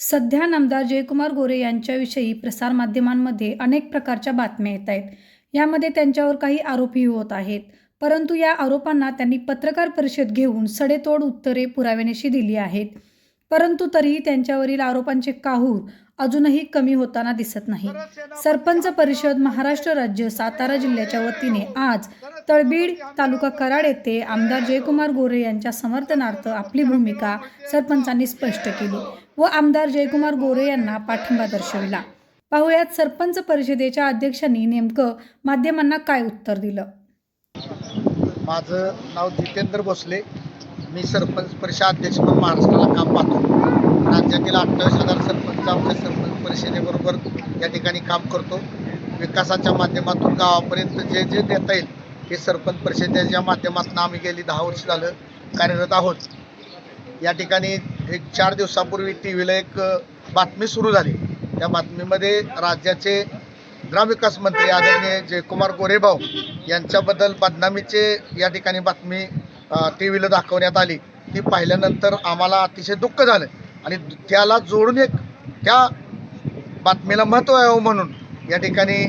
सध्या नामदार जयकुमार गोरे यांच्याविषयी प्रसारमाध्यमांमध्ये अनेक प्रकारच्या बातम्या येत आहेत. यामध्ये त्यांच्यावर काही आरोपही होत आहेत. परंतु या आरोपांना त्यांनी पत्रकार परिषद घेऊन सडेतोड उत्तरे पुराव्यानेशी दिली आहेत. परंतु तरीही त्यांच्यावरील आरोपांचे काहूर अजूनही कमी होताना दिसत नाही. सरपंच परिषद महाराष्ट्र राज्य सातारा जिल्ह्याच्या वतीने आज तळबीड तालुका कराड येथे आमदार जयकुमार गोरे यांच्या समर्थनार्थ आपली भूमिका सरपंचांनी स्पष्ट केली. व आमदार जयकुमार गोरे यांना पाठिंबा दर्शविला. पाहुयात सरपंच परिषदेच्या अध्यक्षांनी नेमकं माध्यमांना काय उत्तर दिलं? माझं नाव जितेंद्र भोसले. मी सरपंच परिषद अध्यक्ष म्हणून महाराष्ट्राला काम पाहतो. राज्यातील अठ्ठावीस हजार सरपंच आमच्या सरपंच परिषदेबरोबर या ठिकाणी काम करतो. विकासाच्या माध्यमातून गावापर्यंत जे जे देता येईल हे सरपंच परिषदेच्या माध्यमातून आम्ही गेली दहा वर्ष झालं कार्यरत आहोत. या ठिकाणी एक चार दिवसापूर्वी टी व्हीला एक बातमी सुरू झाली त्या बातमीमध्ये राज्याचे ग्रामविकास मंत्री आदरणीय जयकुमार गोरेभाऊ यांच्याबद्दल बदनामीचे या ठिकाणी बातमी टी व्हीला दाखवण्यात आली ती पाहिल्यानंतर आम्हाला अतिशय दुःख झालं आणि त्याला जोडून एक त्या बातमीला महत्त्व यावं हो म्हणून या ठिकाणी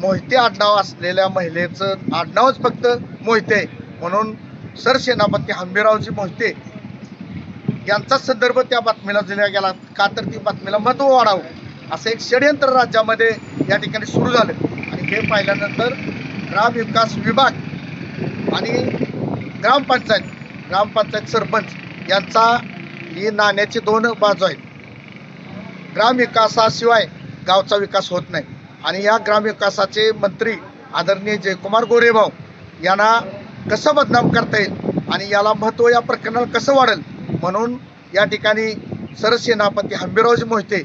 मोहिते आडनाव असलेल्या महिलेचं आडनावच फक्त मोहिते आहे. म्हणून सरसेनापती हंबीरावजी मोहिते यांचा संदर्भ त्या बातमीला दिला गेला. का तर ती बातमीला महत्त्व वाढावं. असं एक षडयंत्र राज्यामध्ये या ठिकाणी सुरू झालं. आणि हे पाहिल्यानंतर ग्रामविकास विभाग आणि ग्रामपंचायत ग्रामपंचायत सरपंच यांचा ही नाण्याची दोन बाजू आहेत. ग्रामविकासाशिवाय गावचा विकास होत नाही. आणि या ग्रामविकासाचे मंत्री आदरणीय जयकुमार गोरेभाऊ यांना कसं बदनाम करता येईल आणि याला महत्त्व या प्रकरणाला कसं वाढेल म्हणून या ठिकाणी सरसेनापती हंबीरावजी मोहिते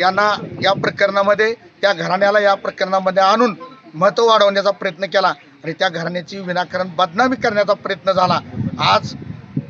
यांना या प्रकरणामध्ये त्या घराण्याला या प्रकरणामध्ये आणून महत्त्व वाढवण्याचा प्रयत्न केला आणि त्या घराण्याची विनाकारण बदनामी करण्याचा प्रयत्न झाला. आज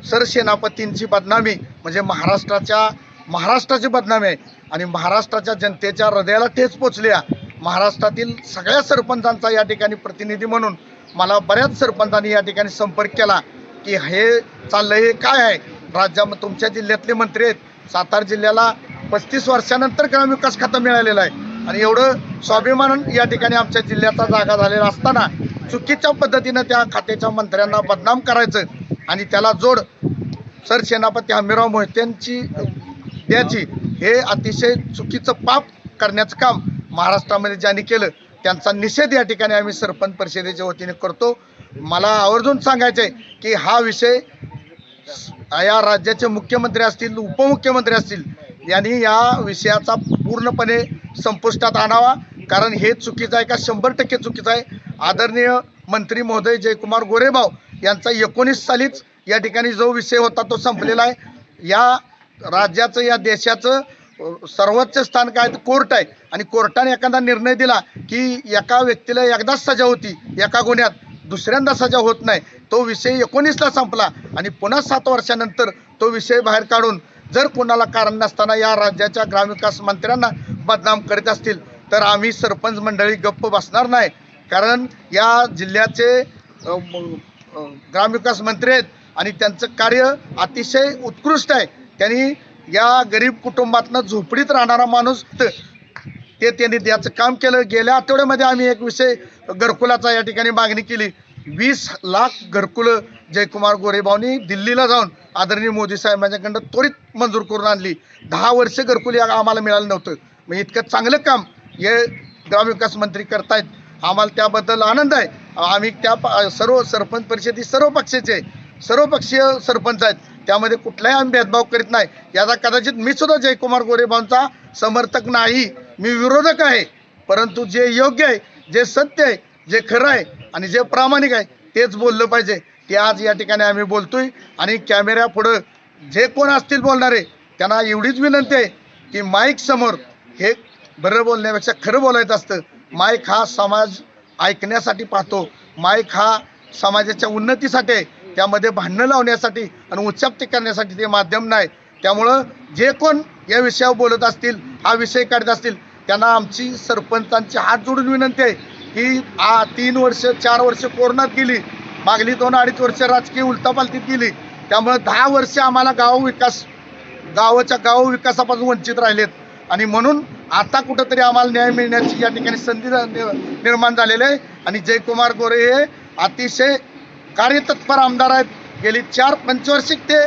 सरसेनापतींची बदनामी म्हणजे महाराष्ट्राच्या महाराष्ट्राची बदनामी आहे आणि महाराष्ट्राच्या जनतेच्या हृदयाला ठेच पोचल्या महाराष्ट्रातील सगळ्या सरपंचांचा या ठिकाणी प्रतिनिधी म्हणून मला बऱ्याच सरपंचांनी या ठिकाणी संपर्क केला की हे चाललं हे काय आहे? राज्यामध्ये तुमच्या जिल्ह्यातले मंत्री आहेत. सातारा जिल्ह्याला पस्तीस वर्षानंतर ग्रामविकास खातं मिळालेलं आहे. आणि एवढं स्वाभिमान या ठिकाणी आमच्या जिल्ह्याचा जागा झालेला असताना चुकीच्या पद्धतीनं त्या खात्याच्या मंत्र्यांना बदनाम करायचं आणि त्याला जोड सरसेनापती हमीराव मोहित्यांची द्याची हे अतिशय चुकीचं पाप करण्याचं काम महाराष्ट्रामध्ये ज्यांनी केलं त्यांचा निषेध या ठिकाणी आम्ही सरपंच परिषदेच्या वतीने करतो. मला आवर्जून सांगायचं आहे की हा विषय या राज्याचे मुख्यमंत्री असतील उपमुख्यमंत्री असतील यांनी या विषयाचा पूर्णपणे संपुष्टात आणावा. कारण हे चुकीचं आहे का? शंभर टक्के चुकीचं आहे. आदरणीय मंत्री महोदय जयकुमार गोरेभाव यांचा एकोणीस सालीच या ठिकाणी जो विषय होता तो संपलेला आहे. या राज्याचं या देशाचं सर्वोच्च स्थान काय? तर कोर्ट आहे. आणि कोर्टाने एखादा निर्णय दिला की एका व्यक्तीला एकदाच सजा होती एका गुन्ह्यात. दुसऱ्यांदा सजा होत नाही. तो विषय एकोणीसला संपला आणि पुन्हा सात वर्षानंतर तो विषय बाहेर काढून जर कोणाला कारण नसताना या राज्याच्या ग्रामविकास मंत्र्यांना बदनाम करीत असतील तर आम्ही सरपंच मंडळी गप्प बसणार नाही. कारण या जिल्ह्याचे ग्रामविकास मंत्री आहेत आणि त्यांचं कार्य अतिशय उत्कृष्ट आहे. त्यांनी या गरीब कुटुंबातनं झोपडीत राहणारा माणूस ते त्यांनी द्याचं काम केलं. गेल्या आठवड्यामध्ये आम्ही एक विषय घरकुलाचा या ठिकाणी मागणी केली. वीस लाख घरकुलं जयकुमार गोरेभाऊनी दिल्लीला जाऊन आदरणीय मोदी साहेबांच्याकडं त्वरित मंजूर करून आणली. दहा वर्ष घरकुल या आम्हाला मिळालं नव्हतं. मग इतकं चांगलं काम हे ग्रामविकास मंत्री करतायत. आम्हाला त्याबद्दल आनंद आहे. आम्ही त्या प- सर्व सरपंच परिषदी सर्व पक्षाचे सर्वपक्षीय सरपंच आहेत. त्यामध्ये कुठलाही आम्ही भेदभाव करीत नाही. याचा कदाचित मी सुद्धा जयकुमार गोरेबांचा समर्थक नाही. मी विरोधक आहे. परंतु जे योग्य आहे जे सत्य आहे जे खरं आहे आणि जे प्रामाणिक आहे तेच बोललं पाहिजे. ते आज या ठिकाणी आम्ही बोलतोय आणि कॅमेऱ्या पुढं जे कोण असतील बोलणारे त्यांना एवढीच विनंती आहे की माईक समोर हे बरं बोलण्यापेक्षा खरं बोलायचं असतं. माईक हा समाज ऐकण्यासाठी पाहतो. माईक हा समाजाच्या उन्नतीसाठी आहे. त्यामध्ये भांडणं लावण्यासाठी आणि उच्चाप्ती करण्यासाठी ते माध्यम नाही. त्यामुळं जे कोण या विषयावर बोलत असतील हा विषय काढत असतील त्यांना आमची सरपंचांची हात जोडून विनंती आहे. की आ तीन वर्ष चार वर्ष कोरोनात गेली. मागली दोन अडीच वर्ष राजकीय उलटापालतीत गेली. त्यामुळे दहा वर्ष आम्हाला गाव विकास गावाच्या गाव विकासापासून वंचित राहिलेत. आणि म्हणून आता कुठंतरी आम्हाला न्याय मिळण्याची या ठिकाणी संधी निर्माण झालेली आहे. आणि जयकुमार गोरे हे अतिशय कार्यतत्पर आमदार आहेत. गेली चार पंचवार्षिक ते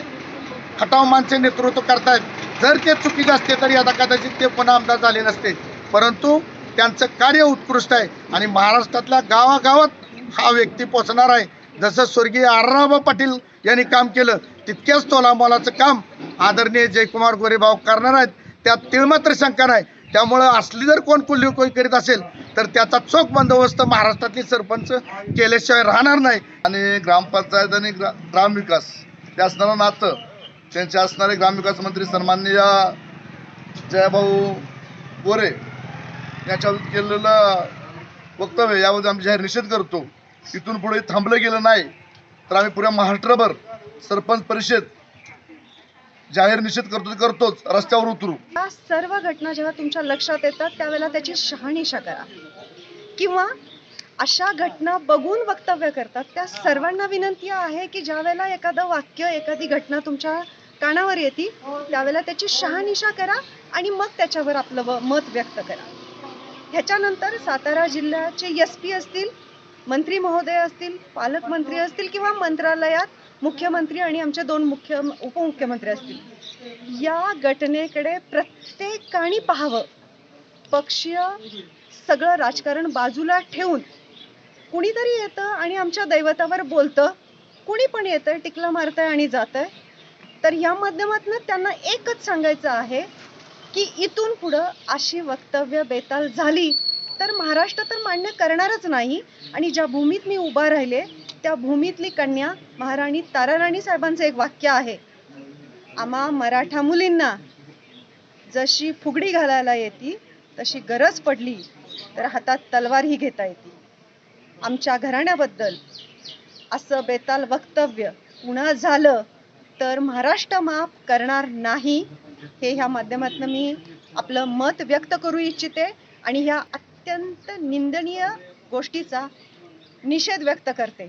खटाव माणसे नेतृत्व करतायत. जर ते चुकीचे असते तरी आता कदाचित ते पुन्हा आमदार झाले नसते. परंतु त्यांचं कार्य उत्कृष्ट आहे. आणि महाराष्ट्रातल्या गावागावात हा व्यक्ती पोचणार आहे. जसं स्वर्गीय आर्राबा पाटील यांनी काम केलं तितक्याच तोलामोलाचं काम आदरणीय जयकुमार गोरेभाव करणार आहेत. त्यात तिळमात्र शंका नाही त्यामुळं असली जर कोण कुल्ली कोई करीत असेल तर त्याचा चोख बंदोबस्त महाराष्ट्रातले सरपंच केल्याशिवाय राहणार नाही. आणि ग्रामपंचायत आणि ग्रा ग्रामविकास ते असणारं नातं त्यांचे असणारे ग्रामविकास मंत्री सन्माननीय जयभाऊ गोरे त्याच्या केलेलं वक्तव्य यामध्ये आम्ही जाहीर निषेध करतो. इथून पुढे थांबलं गेलं नाही तर आम्ही पुऱ्या महाराष्ट्रभर सरपंच परिषद जाहीर निषेध करतो करतोच रस्त्यावर उतरू. या सर्व घटना जेव्हा तुमच्या लक्षात येतात त्यावेळेला त्याची शहानिशा करा. किंवा अशा घटना बघून वक्तव्य करतात त्या सर्वांना विनंती आहे की ज्यावेळेला एखादं वाक्य एखादी घटना तुमच्या कानावर येते त्यावेळेला त्याची शहानिशा करा आणि मग त्याच्यावर आपलं मत व्यक्त करा. ह्याच्यानंतर सातारा जिल्ह्याचे एस पी असतील मंत्री महोदय असतील पालकमंत्री असतील किंवा मंत्रालयात मुख्यमंत्री आणि आमचे दोन मुख्य उपमुख्यमंत्री असतील या घटनेकडे प्रत्येकाने पाहावं. पक्षीय सगळं राजकारण बाजूला ठेवून कुणीतरी येतं आणि आमच्या दैवतावर बोलतं. कुणी पण येतंय टिकलं मारतंय आणि जातंय. तर या माध्यमातून त्यांना एकच सांगायचं आहे की इथून पुढं अशी वक्तव्य बेताल झाली तर महाराष्ट्र तर मान्य करणारच नाही. आणि ज्या भूमीत मी उभा राहिले त्या भूमीतली कन्या महाराणी ताराराणी साहेबांचं एक वाक्य आहे. आम्हा मराठा मुलींना जशी फुगडी घालायला येते तशी गरज पडली तर हातात तलवारही घेता येते आमच्या घराण्याबद्दल असं बेताल वक्तव्य पुन्हा झालं तर महाराष्ट्र माफ करणार नाही. हे ह्या माध्यमातून मी आपलं मत व्यक्त करू इच्छिते आणि ह्या अत्यंत निंदनीय गोष्टीचा निषेध व्यक्त करते.